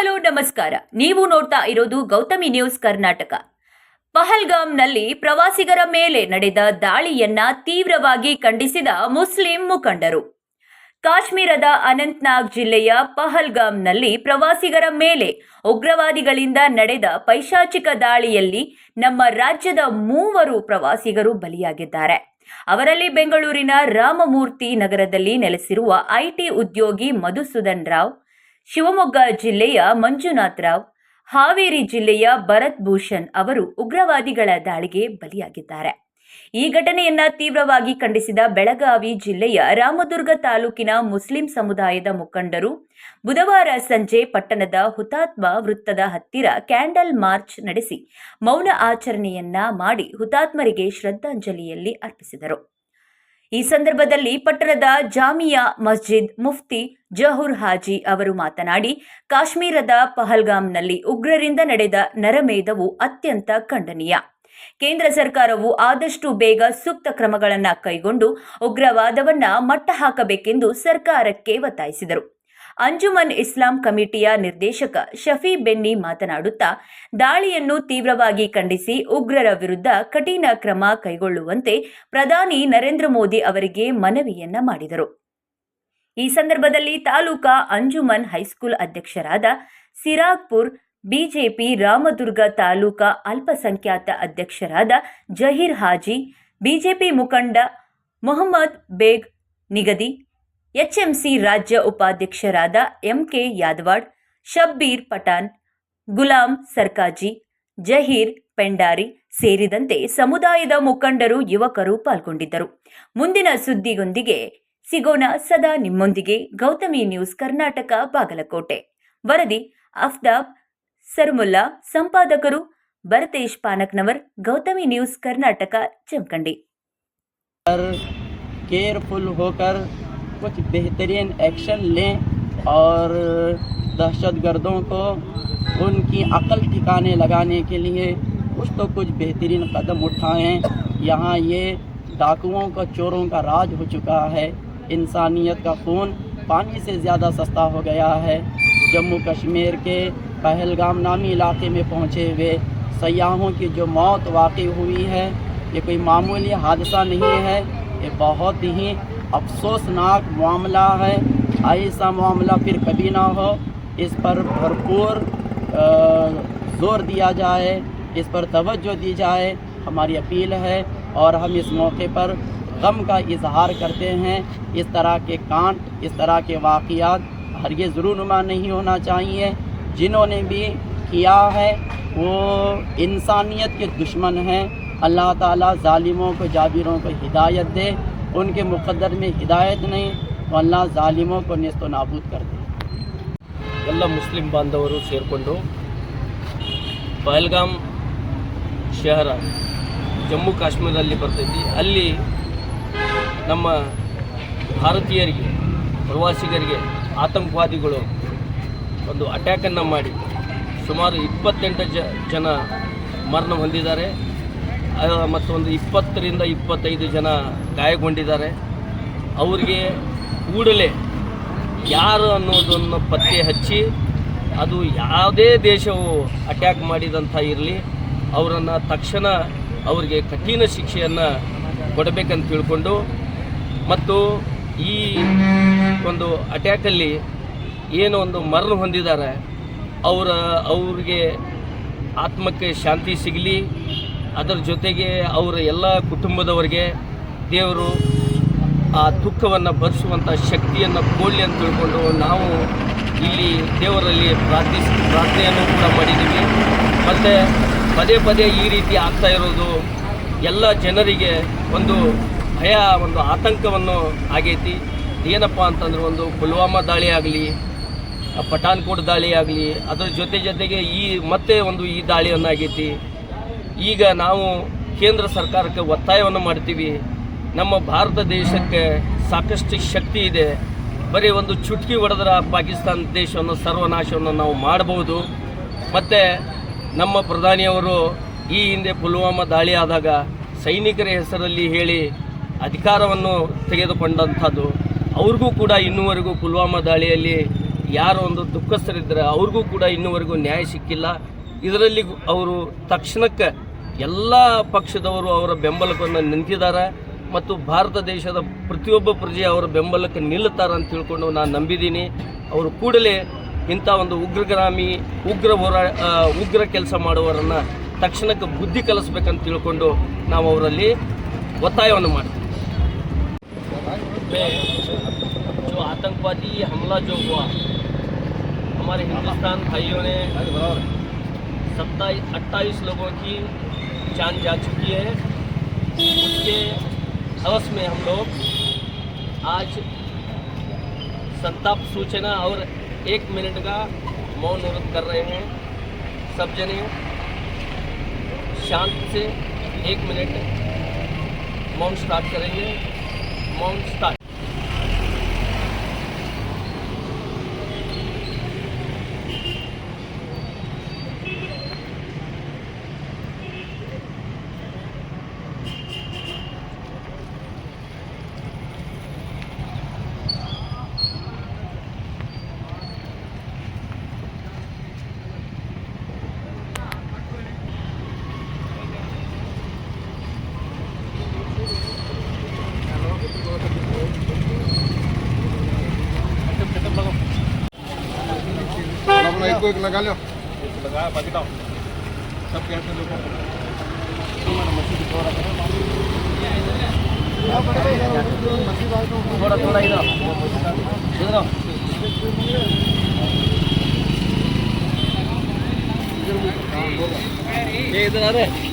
Hello, ನಮಸ್ಕಾರ. ನೀವು ನೋಡ್ತಾ ಇರೋದು ಗೌತಮಿ ನ್ಯೂಸ್ ಕರ್ನಾಟಕ. ಪಹಲ್ಗಾಮ್ನಲ್ಲಿ ಪ್ರವಾಸಿಗರ ಮೇಲೆ ನಡೆದ ದಾಳಿಯನ್ನ ತೀವ್ರವಾಗಿ ಖಂಡಿಸಿದ ಮುಸ್ಲಿಂ ಮುಖಂಡರು. ಕಾಶ್ಮೀರದ ಅನಂತ್ನಾಗ್ ಜಿಲ್ಲೆಯ ಪಹಲ್ಗಾಮ್ನಲ್ಲಿ ಪ್ರವಾಸಿಗರ ಮೇಲೆ ಉಗ್ರವಾದಿಗಳಿಂದ ನಡೆದ ಪೈಶಾಚಿಕ ದಾಳಿಯಲ್ಲಿ ನಮ್ಮ ರಾಜ್ಯದ ಮೂವರು ಪ್ರವಾಸಿಗರು ಬಲಿಯಾಗಿದ್ದಾರೆ. ಅವರಲ್ಲಿ ಬೆಂಗಳೂರಿನ ರಾಮಮೂರ್ತಿ ನಗರದಲ್ಲಿ ನೆಲೆಸಿರುವ ಐಟಿ ಉದ್ಯೋಗಿ ಮಧುಸೂದನ್ ರಾವ್ ಶಿವಮೊಗ್ಗ ಜಿಲ್ಲೆಯ ಮಂಜುನಾಥ್ ರಾವ್, ಹಾವೇರಿ ಜಿಲ್ಲೆಯ ಭರತ್ ಭೂಷಣ್ ಅವರು ಉಗ್ರವಾದಿಗಳ ದಾಳಿಗೆ ಬಲಿಯಾಗಿದ್ದಾರೆ. ಈ ಘಟನೆಯನ್ನ ತೀವ್ರವಾಗಿ ಖಂಡಿಸಿದ ಬೆಳಗಾವಿ ಜಿಲ್ಲೆಯ ರಾಮದುರ್ಗ ತಾಲೂಕಿನ ಮುಸ್ಲಿಂ ಸಮುದಾಯದ ಮುಖಂಡರು ಬುಧವಾರ ಸಂಜೆ ಪಟ್ಟಣದ ಹುತಾತ್ಮ ವೃತ್ತದ ಹತ್ತಿರ ಕ್ಯಾಂಡಲ್ ಮಾರ್ಚ್ ನಡೆಸಿ ಮೌನ ಆಚರಣೆಯನ್ನ ಮಾಡಿ ಹುತಾತ್ಮರಿಗೆ ಶ್ರದ್ಧಾಂಜಲಿಯಲ್ಲಿ ಅರ್ಪಿಸಿದರು. ಈ ಸಂದರ್ಭದಲ್ಲಿ ಪಟ್ಟಣದ ಜಾಮಿಯಾ ಮಸ್ಜಿದ್ ಮುಫ್ತಿ ಜಹುರ್ ಹಾಜಿ ಅವರು ಮಾತನಾಡಿ, ಕಾಶ್ಮೀರದ ಪಹಲ್ಗಾಮ್ನಲ್ಲಿ ಉಗ್ರರಿಂದ ನಡೆದ ನರಮೇಧವು ಅತ್ಯಂತ ಖಂಡನೀಯ. ಕೇಂದ್ರ ಸರ್ಕಾರವು ಆದಷ್ಟು ಬೇಗ ಸೂಕ್ತ ಕ್ರಮಗಳನ್ನು ಕೈಗೊಂಡು ಉಗ್ರವಾದವನ್ನು ಮಟ್ಟ ಹಾಕಬೇಕೆಂದು ಸರ್ಕಾರಕ್ಕೆ ಒತ್ತಾಯಿಸಿದರು. ಅಂಜುಮನ್ ಇಸ್ಲಾಂ ಕಮಿಟಿಯ ನಿರ್ದೇಶಕ ಶಫಿ ಬೆನ್ನಿ ಮಾತನಾಡುತ್ತಾ, ದಾಳಿಯನ್ನು ತೀವ್ರವಾಗಿ ಖಂಡಿಸಿ ಉಗ್ರರ ವಿರುದ್ಧ ಕಠಿಣ ಕ್ರಮ ಕೈಗೊಳ್ಳುವಂತೆ ಪ್ರಧಾನಿ ನರೇಂದ್ರ ಮೋದಿ ಅವರಿಗೆ ಮನವಿಯನ್ನ ಮಾಡಿದರು. ಈ ಸಂದರ್ಭದಲ್ಲಿ ತಾಲೂಕಾ ಅಂಜುಮನ್ ಹೈಸ್ಕೂಲ್ ಅಧ್ಯಕ್ಷರಾದ ಸಿರಾಗ್ಪುರ್, ಬಿಜೆಪಿ ರಾಮದುರ್ಗ ತಾಲೂಕಾ ಅಲ್ಪಸಂಖ್ಯಾತ ಅಧ್ಯಕ್ಷರಾದ ಜಹೀರ್ ಹಾಜಿ, ಬಿಜೆಪಿ ಮುಖಂಡ ಮೊಹಮ್ಮದ್ ಬೇಗ್ ನಿಗದಿ ಎಚ್ಎಂಸಿ ರಾಜ್ಯ ಉಪಾಧ್ಯಕ್ಷರಾದ ಎಂಕೆ ಯಾದವಾಡ್, ಶಬ್ಬೀರ್ ಪಠಾನ್ ಗುಲಾಂ ಸರ್ಕಾಜಿ, ಜಹೀರ್ ಪೆಂಡಾರಿ ಸೇರಿದಂತೆ ಸಮುದಾಯದ ಮುಖಂಡರು, ಯುವಕರು ಪಾಲ್ಗೊಂಡಿದ್ದರು. ಮುಂದಿನ ಸುದ್ದಿಯೊಂದಿಗೆ ಸಿಗೋಣ ಸದಾ ನಿಮ್ಮೊಂದಿಗೆ. ಗೌತಮಿ ನ್ಯೂಸ್ ಕರ್ನಾಟಕ, ಬಾಗಲಕೋಟೆ. ವರದಿ, ಅಫ್ತಾಬ್ ಸರ್ಮುಲ್ಲಾ, ಸಂಪಾದಕರು ಭರತೇಶ್ ಪಾನಕ್ನವರ್, ಗೌತಮಿ ನ್ಯೂಸ್ ಕರ್ನಾಟಕ ಜಮಖಂಡಿ کچھ بہترین ایکشن لیں اور دہشت گردوں کو ان کی عقل ٹھکانے لگانے کے لیے کچھ تو کچھ بہترین قدم اٹھائیں۔ یہاں یہ ڈاکوؤں کا چوروں کا راج ہو چکا ہے۔ انسانیت کا خون پانی سے زیادہ سستا ہو گیا ہے۔ جموں کشمیر کے پہلگام نامی علاقے میں پہنچے ہوئے سیاحوں کی جو موت واقع ہوئی ہے، یہ کوئی معمولی حادثہ نہیں ہے۔ یہ بہت ہی افسوسناک معاملہ ہے ایسا معاملہ پھر کبھی نہ ہو۔ اس پر بھرپور زور دیا جائے، اس پر توجہ دی جائے۔ ہماری اپیل ہے اور ہم اس موقع پر غم کا اظہار کرتے ہیں۔ اس طرح کے کانٹ، اس طرح کے واقعات ہر یہ ضرور نما نہیں ہونا چاہیے۔ جنہوں نے بھی کیا ہے، وہ انسانیت کے دشمن ہیں۔ اللہ تعالیٰ ظالموں کو، جابروں کو ہدایت دے۔ उनके मुक़द्दर में हिदायत नहीं तो अल्लाह ज़ालिमों को नेस्त नाबूद कर दे ಎಲ್ಲ ಮುಸ್ಲಿಂ ಬಾಂಧವರು ಸೇರಿಕೊಂಡು ಪಹಲ್ಗಾಮ್ ಶಹರ ಜಮ್ಮು ಕಾಶ್ಮೀರದಲ್ಲಿ ಬರ್ತೈತಿ ಅಲ್ಲಿ ನಮ್ಮ ಭಾರತೀಯರಿಗೆ ಪ್ರವಾಸಿಗರಿಗೆ ಆತಂಕವಾದಿಗಳು ಒಂದು ಅಟ್ಯಾಕನ್ನು ಮಾಡಿ ಸುಮಾರು ಇಪ್ಪತ್ತೆಂಟು ಜ ಜನ ಮರಣ ಹೊಂದಿದ್ದಾರೆ ಆ, ಮತ್ತು ಒಂದು ಇಪ್ಪತ್ತರಿಂದ ಇಪ್ಪತ್ತೈದು ಜನ ಗಾಯಗೊಂಡಿದ್ದಾರೆ. ಅವರಿಗೆ ಕೂಡಲೇ ಯಾರು ಅನ್ನೋದನ್ನು ಪತ್ತೆ ಹಚ್ಚಿ ಅದು ಯಾವುದೇ ದೇಶವು ಅಟ್ಯಾಕ್ ಮಾಡಿದಂಥ ಇರಲಿ ಅವರನ್ನು ತಕ್ಷಣ ಅವರಿಗೆ ಕಠಿಣ ಶಿಕ್ಷೆಯನ್ನು ಕೊಡಬೇಕಂತ ತಿಳ್ಕೊಂಡು ಮತ್ತು ಈ ಒಂದು ಅಟ್ಯಾಕಲ್ಲಿ ಏನು ಒಂದು ಮರಣ ಹೊಂದಿದ್ದಾರೆ. ಅವರ ಅವ್ರಿಗೆ ಆತ್ಮಕ್ಕೆ ಶಾಂತಿ ಸಿಗಲಿ ಅದರ ಜೊತೆಗೆ ಅವರ ಎಲ್ಲ ಕುಟುಂಬದವರಿಗೆ ದೇವರು ಆ ದುಃಖವನ್ನು ಭರಿಸುವಂಥ ಶಕ್ತಿಯನ್ನು ಕೊಡಲಿ ಅಂತ ತಿಳ್ಕೊಂಡು ನಾವು ಇಲ್ಲಿ ದೇವರಲ್ಲಿ ಪ್ರಾರ್ಥಿಸಿ, ಪ್ರಾರ್ಥನೆಯನ್ನು ಕೂಡ ಮಾಡಿದ್ದೀವಿ. ಮತ್ತು ಪದೇ ಪದೇ ಈ ರೀತಿ ಆಗ್ತಾ ಇರೋದು ಎಲ್ಲ ಜನರಿಗೆ ಒಂದು ಭಯ, ಒಂದು ಆತಂಕವನ್ನು ಆಗೈತಿ. ಏನಪ್ಪ ಅಂತಂದ್ರೆ ಒಂದು ಪುಲ್ವಾಮಾ ದಾಳಿ ಆಗಲಿ ಪಠಾನ್ಕೋಟ್ ದಾಳಿ ಆಗಲಿ, ಅದರ ಜೊತೆ ಜೊತೆಗೆ ಈ ಮತ್ತೆ ಒಂದು ಈ ದಾಳಿಯನ್ನಾಗೈತಿ. ಈಗ ನಾವು ಕೇಂದ್ರ ಸರ್ಕಾರಕ್ಕೆ ಒತ್ತಾಯವನ್ನು ಮಾಡ್ತೀವಿ. ನಮ್ಮ ಭಾರತ ದೇಶಕ್ಕೆ ಸಾಕಷ್ಟು ಶಕ್ತಿ ಇದೆ. ಬರೀ ಒಂದು ಚುಟ್ಕಿ ಹೊಡೆದ್ರೆ ಪಾಕಿಸ್ತಾನ ದೇಶವನ್ನು ಸರ್ವನಾಶವನ್ನು ನಾವು ಮಾಡಬಹುದು ಮತ್ತು ನಮ್ಮ ಪ್ರಧಾನಿಯವರು ಈ ಹಿಂದೆ ಪುಲ್ವಾಮಾ ದಾಳಿ ಆದಾಗ ಸೈನಿಕರ ಹೆಸರಲ್ಲಿ ಹೇಳಿ ಅಧಿಕಾರವನ್ನು ತೆಗೆದುಕೊಂಡಂಥದ್ದು. ಅವ್ರಿಗೂ ಕೂಡ ಇನ್ನೂವರೆಗೂ ಪುಲ್ವಾಮಾ ದಾಳಿಯಲ್ಲಿ ಯಾರು ಒಂದು ದುಃಖಸ್ಥರಿದ್ದಾರೆ ಅವ್ರಿಗೂ ಕೂಡ ಇನ್ನೂವರೆಗೂ ನ್ಯಾಯ ಸಿಕ್ಕಿಲ್ಲ. ಇದರಲ್ಲಿ ಅವರು ತಕ್ಷಣಕ್ಕೆ ಎಲ್ಲ ಪಕ್ಷದವರು ಅವರ ಬೆಂಬಲವನ್ನು ನಿಂತಿದ್ದಾರೆ ಮತ್ತು ಭಾರತ ದೇಶದ ಪ್ರತಿಯೊಬ್ಬ ಪ್ರಜೆ ಅವರ ಬೆಂಬಲಕ್ಕೆ ನಿಲ್ಲುತ್ತಾರೆ ಅಂತ ತಿಳ್ಕೊಂಡು ನಾನು ನಂಬಿದ್ದೀನಿ ಅವರು ಕೂಡಲೇ ಇಂಥ ಒಂದು ಉಗ್ರಗಾಮಿ ಉಗ್ರ ಹೋರಾ ಆ, ಉಗ್ರ ಕೆಲಸ ಮಾಡುವವರನ್ನು ತಕ್ಷಣಕ್ಕೆ ಬುದ್ಧಿ ಕಲಿಸ್ಬೇಕಂತ ತಿಳ್ಕೊಂಡು ನಾವು ಅವರಲ್ಲಿ ಒತ್ತಾಯವನ್ನು ಮಾಡ್ತೀವಿ में जो आतंकवादी हमला जो हुआ हमारे हिंदुस्तान भाइयों ने सत्ताईस अट्ठाईस लोगों की جان جا چکی ہے۔ اس کے حوث میں ہم لوگ آج سنتاپ سوچنا اور ایک منٹ کا مون عورت کر رہے ہیں۔ سب جنے شانت سے ایک منٹ مون سٹارٹ کریں گے۔ مون سٹارٹ۔ को एक लगा लो लगा बाकी दाओ सब कैसे लोगों थोड़ा थोड़ा इधर आओ। इधर आओ। ये इधर आ रहे